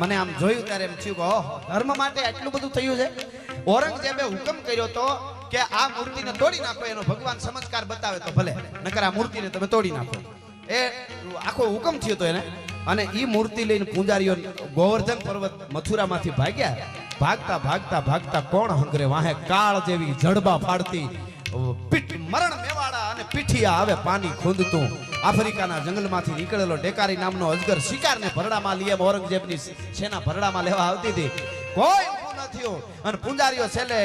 મને આમ જોયું ત્યારે એમ થયું કે ધર્મ માટે આટલું બધું થયું છે. ઔરંગઝેબે હુકમ કર્યો તો કે આ મૂર્તિને તોડી નાખો, એનો ભગવાન ચમત્કાર બતાવે તો ભલે, નકર આ મૂર્તિને તમે તોડી નાખો. એ આખો હુકમ થયો તો એને. અને એ મૂર્તિ લઈને પૂજારીઓ ગોવર્ધન પર્વત મથુરામાંથી ભાગ્યા. ભાગતા ભાગતા ભાગતા કોણ હંગરે વાહે? કાળ જેવી જડબા ફાડતી પીઠ મરણ મેવાડા અને પીઠિયા આવે પાણી ખૂંદતું. આફ્રિકાના જંગલમાંથી નીકળેલો ડેકારી નામનો અજગર શિકારને ભરડામાં લઈએ ઔરંગઝેબની સેના ભરડામાં લેવા આવતી હતી. કોઈ ઊભું અને પૂંજારીઓ છેલ્લે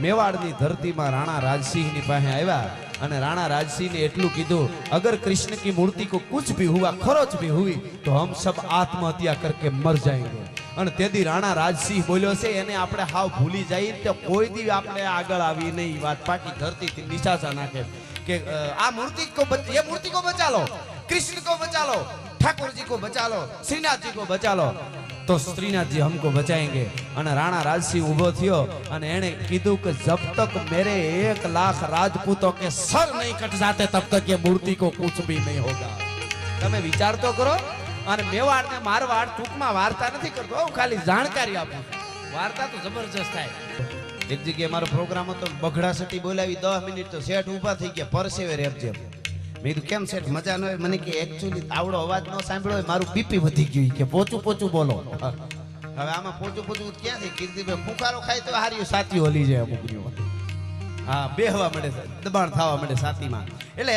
મેવાડની ધરતીમાં રાણા રાજસિંહની પાસે આવ્યા. અને રાણા રાજસિંહને એટલું કીધું, અગર કૃષ્ણ કી મૂર્તિ કો કુછ ભી હુઆ, ખરોચ ભી હુઈ, તો હમ સબ આત્મહત્યા કરકે મર જાયેંગે. અને તેથી રાણા રાજસિંહ બોલ્યો છે, એને આપણે હાવ ભૂલી જઈએ તો કોઈ દી આપણે આગળ આવી નહીં. વાત પાકી ધરતીથી નિશાસા નાખે. કે અ, આ મૂર્તિ કો બચ- ये मूर्ति को बचा लो कृष्ण को बचा लो ठाकुर जी को बचा लो श्रीनाथ जी को बचा लो તો શ્રીનાથજી હમકો બચાએંગે અને રાણા રાજસિંહ ઊભો થયો અને એણે કીધું કે જબ તક મેરે એક લાખ રાજપૂતો કે સર નહીં કટ જાતે તબ તક ये मूर्ति को कुछ भी नहीं होगा તમે વિચાર તો કરો અને મેવાડ ને મારવાડ ટૂંકમાં વાર્તા નથી કરતો હું ખાલી જાણકારી આપું છું. વાર્તા તો જબરજસ્ત થાય એક જગ્યાએ મારો પ્રોગ્રામ હતો, બગડા સટી બોલાવી, દસ મિનિટ તો શેઠ ઊભા થઈ ગયા, પરસેવે રેપજે મેં કીધું, કેમ શેઠ, મજા ન હોય મને કે એકચ્યુઅલી આવડો અવાજ ન સાંભળ્યો હોય, મારું બીપી વધી ગયું. કે, પોચું પોચું બોલો. હવે આમાં પોચું પોચું ક્યાંથી કીર્તિભાઈ, ફૂંકારો ખાય તો હારી સાચી હોલી જાય અમુક હા, બેહવા મળે દબાણ થવા મળે સાતીમાં એટલે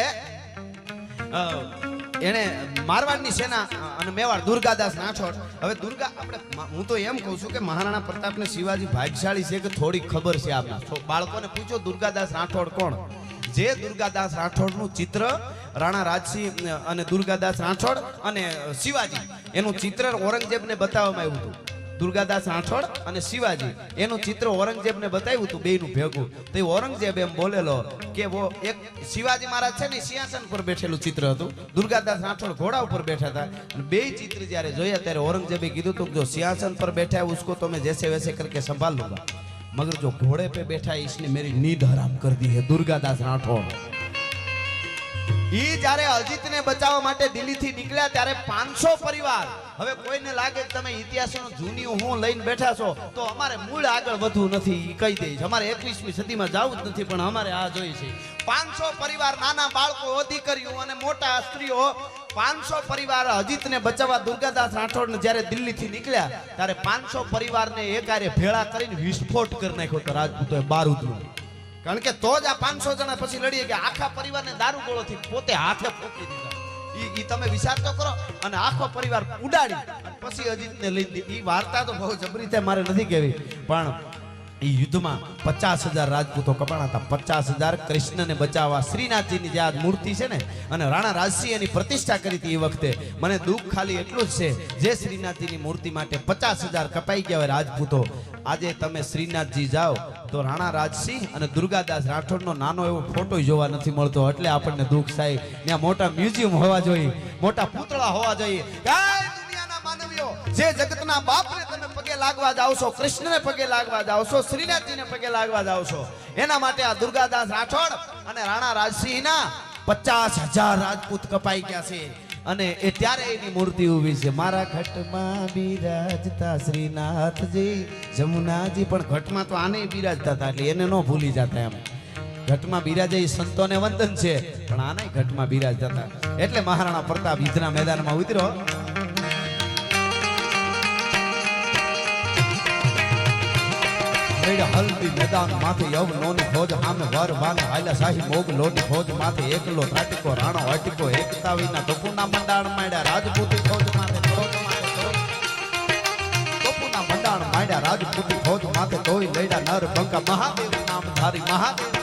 એણે મારવાડની સેના, અને મેવાડ દુર્ગાદાસ રાઠોડ હવે દુર્ગા, આપણે હું તો એમ કહું છું કે મહારાણા પ્રતાપને શિવાજી ભાગ્યશાળી છે કે થોડી ખબર છે આપણા બાળકોને પૂછો દુર્ગાદાસ રાઠોડ કોણ? જે દુર્ગાદાસ રાઠોડનું ચિત્ર રાણા રાજસિંહ અને દુર્ગાદાસ રાઠોડ અને શિવાજી, એનું ચિત્ર ઔરંગઝેબને બતાવવામાં આવ્યું હતું. દુર્ગાદાસ રાઠોડ અને શિવાજી એનું ચિત્ર ઔરંગઝેબને બતાવ્યું હતું બેયનું ભેગું તો એ ઔરંગઝેબ એમ બોલેલો કે વો એક શિવાજી મહારાજ છે ને ઈ સિંહાસન પર બેઠેલું ચિત્ર હતું દુર્ગાદાસ રાઠોડ ઘોડા ઉપર બેઠા હતા અને બે ચિત્ર જ્યારે જોયા ત્યારે ઔરંગઝેબે કીધું હતું કે જો સિંહાસન પર बैठा है उसको तो मैं जैसे वैसे करके संभाल लूंगा मगर जो घोड़े पे बैठा है इसने मेरी नींद हराम कर दी है दुर्गादास राठौड़ ઈ જ્યારે અજીતને બચાવવા માટે દિલ્હીથી નીકળ્યા ત્યારે પાંચસો પરિવાર હવે કોઈને લાગે કે તમે ઇતિહાસનો જૂની હું લઈને બેઠા છો, તો અમારે મૂળ આગળ વધવું નથી કહી દઈશ અમારે એકવીસમી સદીમાં જવું જ નથી, પણ અમારે આ જોઈએ છે. પાંચસો પરિવાર નાના બાળકો દીકરીઓ અને મોટા સ્ત્રીઓ પાંચસો પરિવાર અજીતને બચાવવા દુર્ગાદાસ રાઠોડને જ્યારે દિલ્હીથી નીકળ્યા, ત્યારે પાંચસો પરિવારને એકારે ભેળા કરીને વિસ્ફોટ કરી નાખ્યો તો રાજપૂતોએ બારૂદનો. કારણ કે તો જ આ પાંચસો જણા પછી લડીએ કે આખા પરિવારને દારૂ ગોળોથી પોતે હાથે ફોકી દીધા. ઈ તમે વિચાર તો કરો. અને આખો પરિવાર ઉડાડી. પછી અજીતને લઈ દીધી એ વાર્તા તો બહુ જબરી છે મારે નથી કહેવી. પણ ઈ યુદ્ધમાં પચાસ હજાર રાજપૂતો કપાણા હતા. પચાસ હજાર કૃષ્ણને બચાવવા શ્રીનાથજીની જે આ મૂર્તિ છે ને, અને રાણા રાજસિંહ એની પ્રતિષ્ઠા કરી હતી એ વખતે. મને દુઃખ ખાલી એટલું જ છે, જે શ્રીનાથજીની મૂર્તિ માટે પચાસ હજાર કપાઈ ગયા હોય રાજપૂતો, આજે તમે શ્રીનાથજી જાઓ તો રાણા રાજસિંહ અને દુર્ગાદાસ રાઠોડનો નાનો એવો ફોટો જોવા નથી મળતો, એટલે આપણને દુઃખ થાય. ત્યાં મોટા મ્યુઝિયમ હોવા જોઈએ, મોટા પૂતળા હોવા જોઈએ. જે જગતના બાપને પગે લાગવા જાવ છો, કૃષ્ણને પગે લાગવા જાવ છો, શ્રીનાથજીને પગે લાગવા જાવ છો. એના માટે આ દુર્ગાદાસ રાઠોડ અને રાણા રાજસિંહના પચાસ હજાર રાજપૂત કપાઈ ગયા છે. અને એ ત્યારે એની મૂર્તિ ઊભી છે. મારા ઘટમાં બિરાજતા શ્રીનાથજી, જમુનાજી, પણ ઘટમાં તો આને બિરાજતા હતા, એટલે એને ન ભૂલી જતા એમ. ઘટમાં બિરાજે એ સંતોને વંદન છે, પણ આને ઘટમાં બિરાજતા હતા. એટલે મહારાણા પ્રતાપ ઈદના મેદાનમાં ઉતર્યો. હલ્દી મેદાન માથે યવ નોની ફોજ આમે વર વાને હાલ્યા શાહી મોગ લોની ફોજ માથે એકલો થાટીકો રાણો હટકો એકતા વિના ટપુના મંડાણ માંડ્યા. રાજપૂતી ફોજ માથે. ટપુના મંડાણ માંડ્યા. રાજપૂતી ફોજ માથે તોય લડ્યા નર બંકા મહાદેવ નામ ધારી, મહાદેવ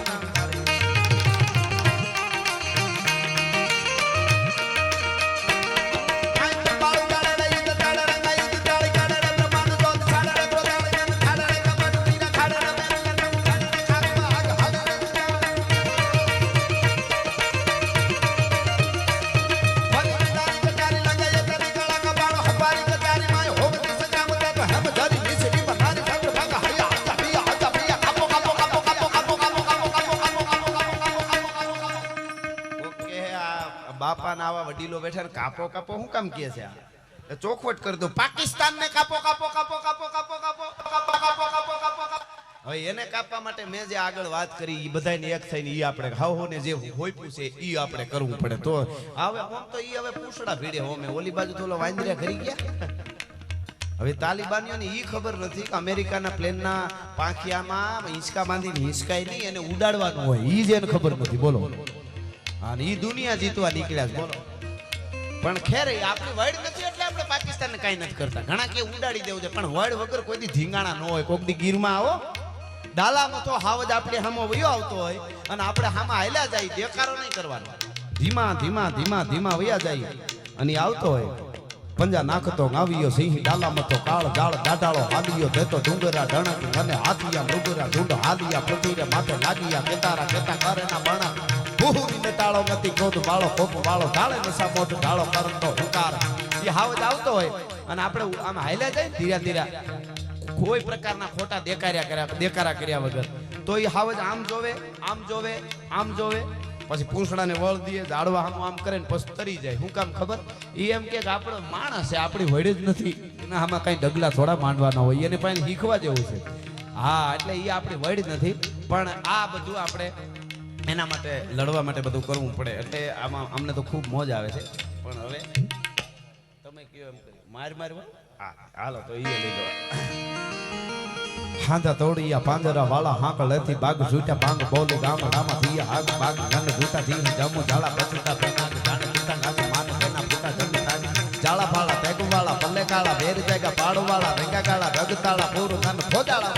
ઓકે ના આવા વડીલો બેઠા ને કાપો કાપો શું કામ કહે છે ચોખવટ કરી દો પાકિસ્તાનને કાપો કાપો કાપો કાપો કાપો કાપો કાપો કાપો કાપો કાપો કાપો હવે એને કાપવા માટે મેં જે આગળ વાત કરી એ બધાને એક થઈને ઈ આપણે હાવ ને જે હોઈપું છે એ આપણે કરવું પડે તો હવે આમ તો ઈ હવે પૂછડા ભીડે હોમે ઓલી બાજુ તો વાંદરિયા કરી ગયા હવે તાલિબાનીઓને ઈ ખબર નથી કે અમેરિકાના પ્લેનના પાંખિયામાં હિંચકા બાંધીને હિંચકાય નહીં એને ઉડાડવાનું હોય ઈ જ એને ખબર નથી બોલો અને ઈ દુનિયા જીતવા નીકળ્યા છે, બોલો. પણ ખેર આપણી વર્ડ નથી એટલે આપણે પાકિસ્તાનને કાંઈ નથી કરતા. ઘણા કે ઉડાડી દેવું છે, પણ વર્ડ વગર કોઈ દી ધીંગાણા ન હોય. કોક દી ગીરમાં આવો ડાલામાં તો હાવજ આપણે હામો વયો આવતો હોય અને આપણે હામાં હાલ્યા જાય દેકારો નહીં કરવાનો. ધીમા ધીમા ધીમા ધીમા વયા જાય અને આવતો હોય. પંજા નાખતો, ગાવ્યો સિંહ ડાલામાં તો કાળ, ગાળ દાઢાળો હાલ્યો દેતો ડુંગરા ડણક અને હાથિયા, મૃગરા, ઢૂંઢ હાલિયા પૃથ્વીરે માથે લાગિયા કેતારા, કેતા કરેના બણા. ભૂહુરી ને ટાળો મતી ક્રોધ વાળો કોપ વાળો, ઢાળે નશા મોઢ, ઢાળો કરતો હુકાર. એ હાવજ આવતો હોય, અને આપણે આમ હાલ્યા જાય ધીરે ધીરા, કોઈ પ્રકારના ખોટા દેકાર્યા કર્યા દેકારા કર્યા વગર. તો એ હાવજ આમ જોવે આમ જોવે આમ જોવે. પછી પૂંછડાને વળ દે, ઝાડવા આમ આમ કરે ને પછી તરી જાય. હું કામ ખબર? એ એમ કે આપણો માણસ છે, આપણી વડે જ નથી. એના આમાં કઈ ડગલા થોડા માંડવાના હોય, એને પાસે શીખવા જેવું છે. હા, એટલે એ આપણી વડ નથી, પણ આ બધું આપણે એના માટે લડવા માટે બધું કરવું પડે. એટલે આમાં અમને તો ખૂબ મોજ આવે છે. પણ હવે તમે કયો એમ કર્યું માર માર હા હાલો તો એ લઈ લો હાંધા તોડિયા પાંજરા વાળા હાંક લેથી બાગ છૂટ્યા પાંગ બોલ ગામ રામા થી હાગ બાગ ગન ભૂતા થી જમુ ઝાલા પછતા પેનાગ જાણે પિતા નાચ માન તેના પૂતા જમ તાજ. જાળા ફાળા તેગ વાળા પલ્લે કાળા વેર જાગા પાડ વાળા રેંગા કાળા રગ તાળા પૂર તન ફોજાળા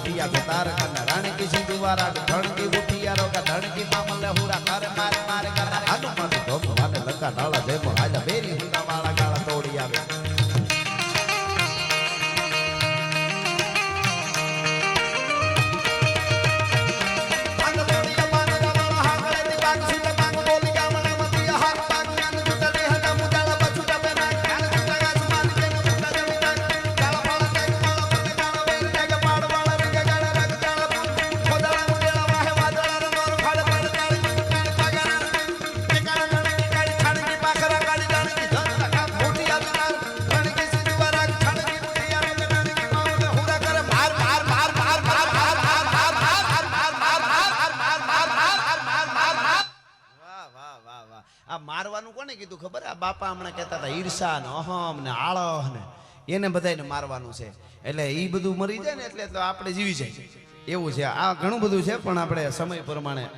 उठिया के का रण की सिंधु वारा धन की उठिया रो का धन की मामले हुरा कर मार मार कर हनुमान धोम वाले लगा नाला जय આ મારવાનું કોને કીધું ખબર? આ બાપા હમણાં કહેતા હતા, ઈર્ષા ને અહમ ને આળહ ને. એને બધાને મારવાનું છે. એટલે એ બધું મરી જાય ને એટલે તો આપણે જીવી જાય. એવું છે. આ ઘણું બધું છે, પણ આપણે સમય પ્રમાણે